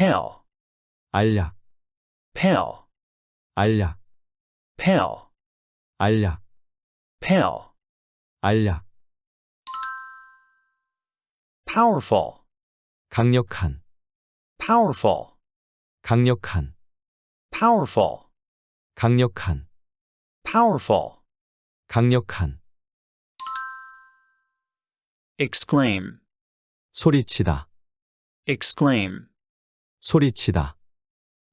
pale, 알약, pale, 알약, pale, 알약, pale, 알약, powerful, 강력한, powerful, 강력한, powerful, 강력한, powerful, 강력한, exclaim, 소리치다, exclaim, 소리치다,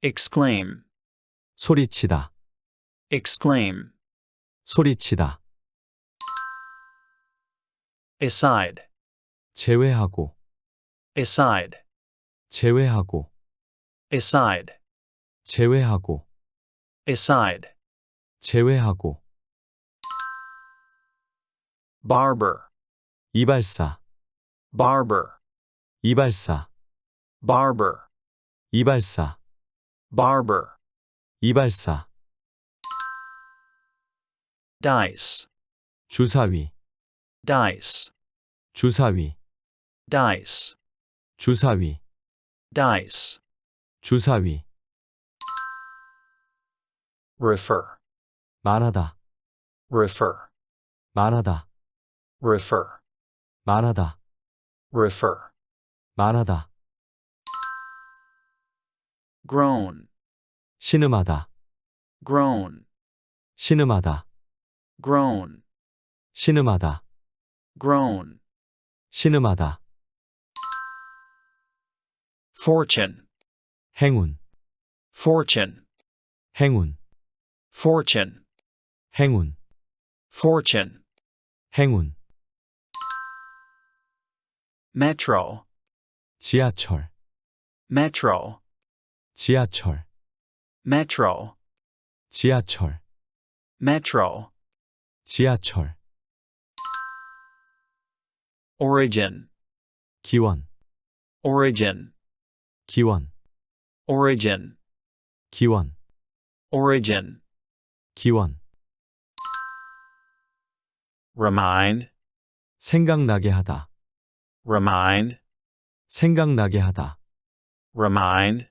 exclaim, 소리치다, exclaim, 소리치다, aside, 제외하고, aside, 제외하고, aside, 제외하고, aside, 제외하고, barber, 이발사, barber, 이발사, barber, 이발사, barber, 이발사, dice, 주사위, dice, 주사위, dice, 주사위, dice, 주사위, refer, 말하다, refer, 말하다, refer, 말하다, refer, 말하다, groan, 신음하다, groan, 신음하다, groan, 신음하다, groan, 신음하다, fortune, 행운, fortune, 행운, fortune, 행운, fortune, 행운, metro, 지하철, metro, 지하철, metro, 지하철, metro, 지하철, origin, 기원, origin, 기원, origin, 기원, origin, 기원, remind, 생각나게 하다, remind, 생각나게 하다, remind,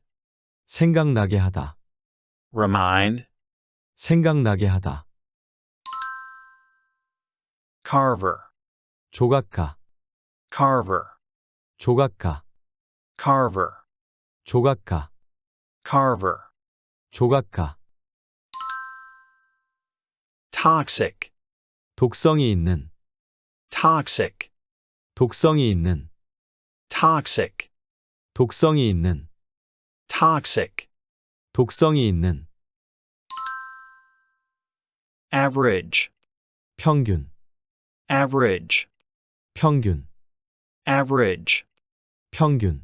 생각나게 하다, remind, 생각나게 하다, carver, 조각가, carver, 조각가, carver, 조각가, carver, 조각가, toxic, 독성이 있는, toxic, 독성이 있는, toxic, 독성이 있는, toxic, 독성이 있는, average, 평균, average, 평균, average, 평균,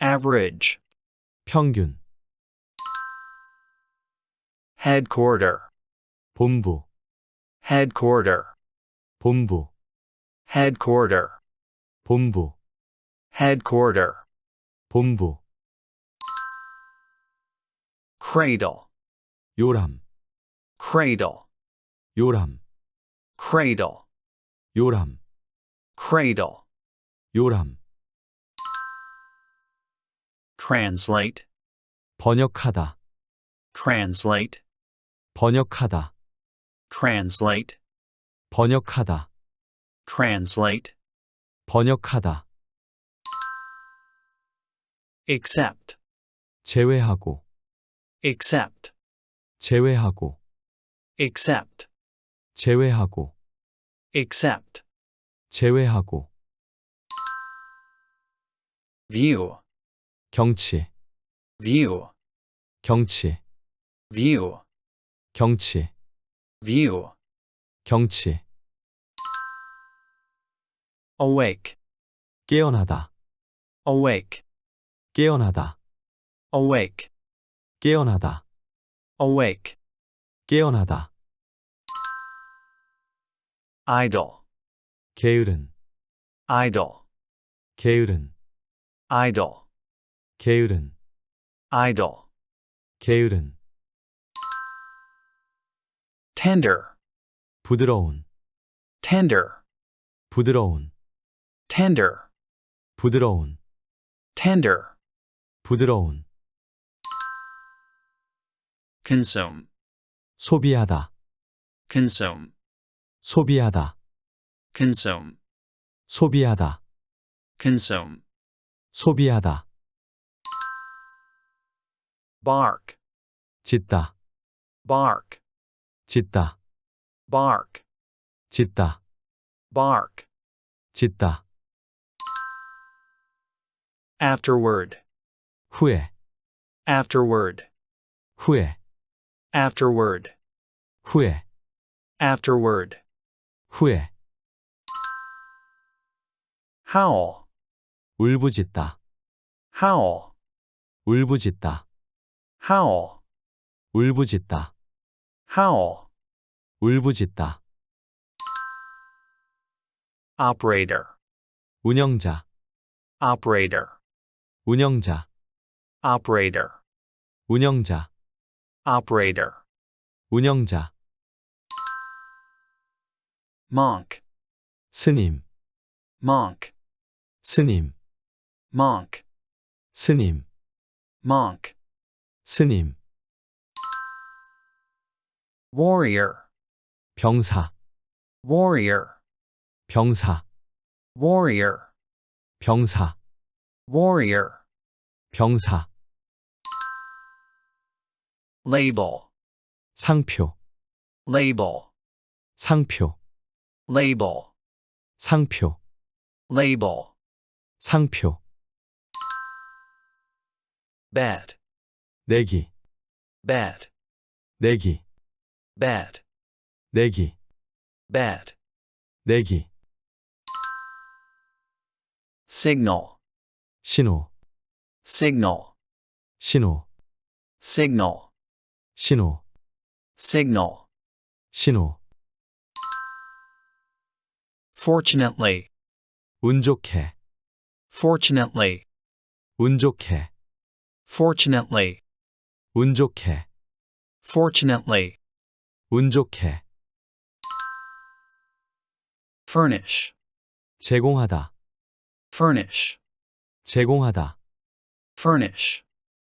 average, 평균, headquarter, 본부, headquarter, 본부, headquarter, 본부, headquarter, 본부, Cradle, 요람, cradle, 요람, cradle, 요람, cradle, 요람, translate, 번역하다, translate, 번역하다, translate, 번역하다, translate, 번역하다, accept, 제외하고, accept, 제외하고, accept, 제외하고, accept, 제외하고, view, 경치, view, 경치, view, 경치, view, 경치, awake, 깨어나다, awake, 깨어나다, awake, 깨어나다, awake, 깨어나다, idle, 게으른, idle, 게으른, idle, 게으른, idle, 게으른, tender, 부드러운, tender, 부드러운, tender, 부드러운, tender, 부드러운, consume, 소비하다, consume, 소비하다, consume, 소비하다, consume, 소비하다, bark, 짓다, bark, 짓다, bark, 짓다, bark, 짓다, afterward, 후에, afterward, 후에, afterward, 후에, afterward, 후에, howl, 울부짖다, howl, 울부짖다, howl, 울부짖다, howl, 울부짖다, operator, 운영자, operator, 운영자, operator, 운영자, operator, 운영자, monk, 스님, monk, 스님, monk, 스님, monk, 스님, warrior, 병사, warrior, 병사, warrior, 병사, warrior, 병사, label, 상표, label, 상표, label, 상표, label, 상표, bet, 내기, bet, 내기, bet, 내기, bet, 내기, signal, 신호, signal, 신호, signal, 신호, signal, 신호, fortunately, 운 좋게, fortunately, 운 좋게, fortunately, 운 좋게, fortunately, 운 좋게, furnish, 제공하다, furnish, 제공하다, furnish,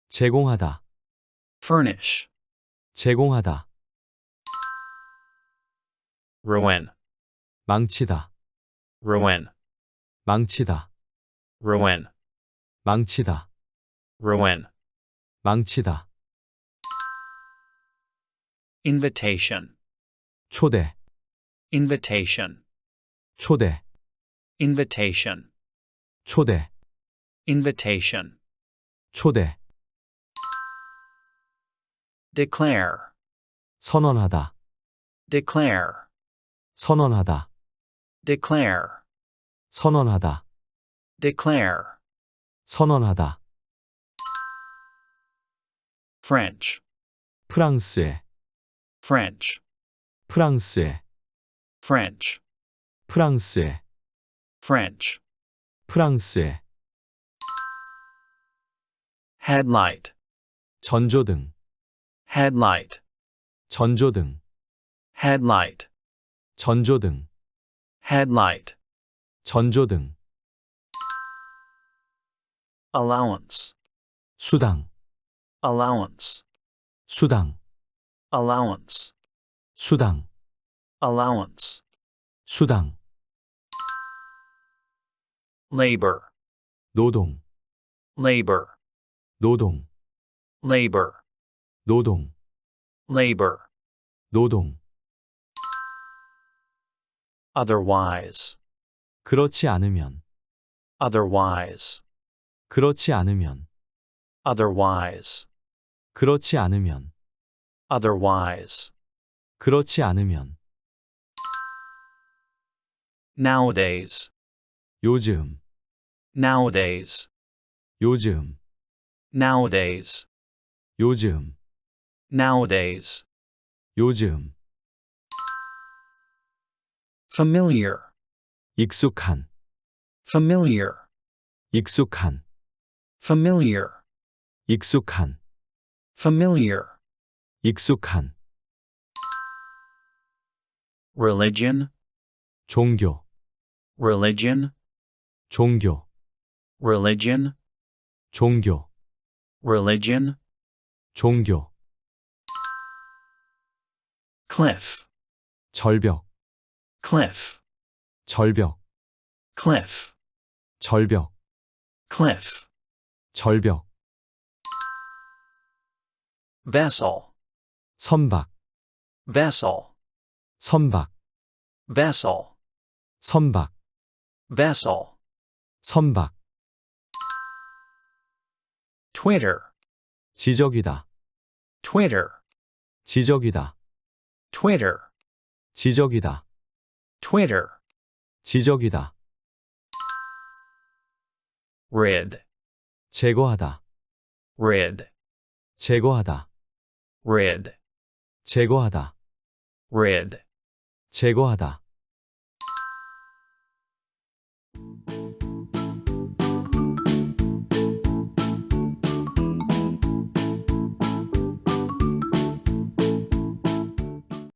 제공하다, furnish, 제공하다, ruin, 망치다, ruin, 망치다, ruin, 망치다, ruin, 망치다, invitation, 초대, invitation, 초대, invitation, 초대, invitation, 초대, declare, 선언하다, declare, 선언하다, declare, 선언하다, declare, 선언하다, French, 프랑스에, French, 프랑스에, French, 프랑스에, French, 프랑스에, headlight, 전조등, headlight, 전조등, headlight, 전조등, headlight, 전조등, allowance, 수당, allowance, 수당, allowance, 수당, allowance, 수당, labor, 노동, labor, 노동, labor, 노동, labor, 노동, otherwise, 그렇지 않으면, otherwise, 그렇지 않으면, otherwise, 그렇지 않으면, otherwise, 그렇지 않으면, nowadays, 요즘, nowadays, 요즘, nowadays, 요즘, nowadays, 요즘, familiar, 익숙한, familiar, 익숙한, familiar, 익숙한, familiar, 익숙한, religion, 종교, religion, 종교, religion, 종교, religion, 종교, cliff, 절벽, cliff, 절벽, cliff, 절벽, cliff, 절벽, vessel, 선박, vessel, 선박, vessel, 선박, vessel, 선박, Twitter, 지적이다, Twitter, 지적이다, Twitter, 지적이다, Twitter, 지적이다, rid, 제거하다, rid, 제거하다, rid, 제거하다, rid, 제거하다,